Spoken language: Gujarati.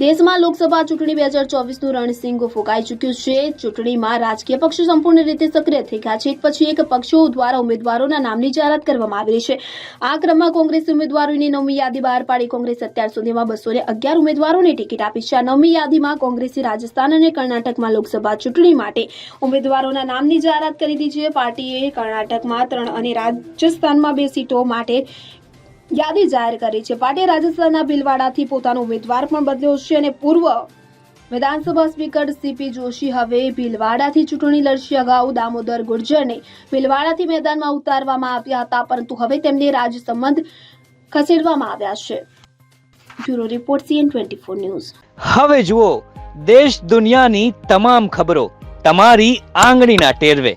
દેશમાં લોકસભા ચૂંટણી બે હજાર ચોવીસનું રણસિંગ ફૂંકાઈ ચૂક્યું છે. ચૂંટણીમાં રાજકીય પક્ષો સંપૂર્ણ રીતે સક્રિય થઈ ગયા છે. એક પછી એક પક્ષો દ્વારા ઉમેદવારોના નામની જાહેરાત કરવામાં આવી છે. આ ક્રમમાં કોંગ્રેસ ઉમેદવારોની નવમી યાદી બહાર પાડી કોંગ્રેસ અત્યાર સુધીમાં બસો અગિયાર ઉમેદવારોને ટિકિટ આપી છે. આ નવમી યાદીમાં કોંગ્રેસે રાજસ્થાન અને કર્ણાટકમાં લોકસભા ચૂંટણી માટે ઉમેદવારોના નામની જાહેરાત કરી દીધી છે. પાર્ટીએ કર્ણાટકમાં ત્રણ અને રાજસ્થાનમાં બે સીટો માટે યાદી જાહેર કરી છે. પાટીલ રાજસ્થાનના ભીલવાડાથી પોતાનો ઉમેદવાર પણ બદલ્યો છે અને પૂર્વ વિધાનસભા સ્પીકર સીપી જોશી હવે ભીલવાડાથી ચૂંટણી લડશે. અગાઉ દામોદર, ગુર્જરને ભીલવાડાથી મેદાનમાં ઉતારવામાં આવ્યા હતા, પરંતુ હવે તેમને રાજસંબંધ ખસેડવામાં આવ્યા છે. Bureau report CN twenty four news. હવે જુઓ, દેશ દુનિયાની તમામ ખબરો તમારી આંગળીના ટેરવે.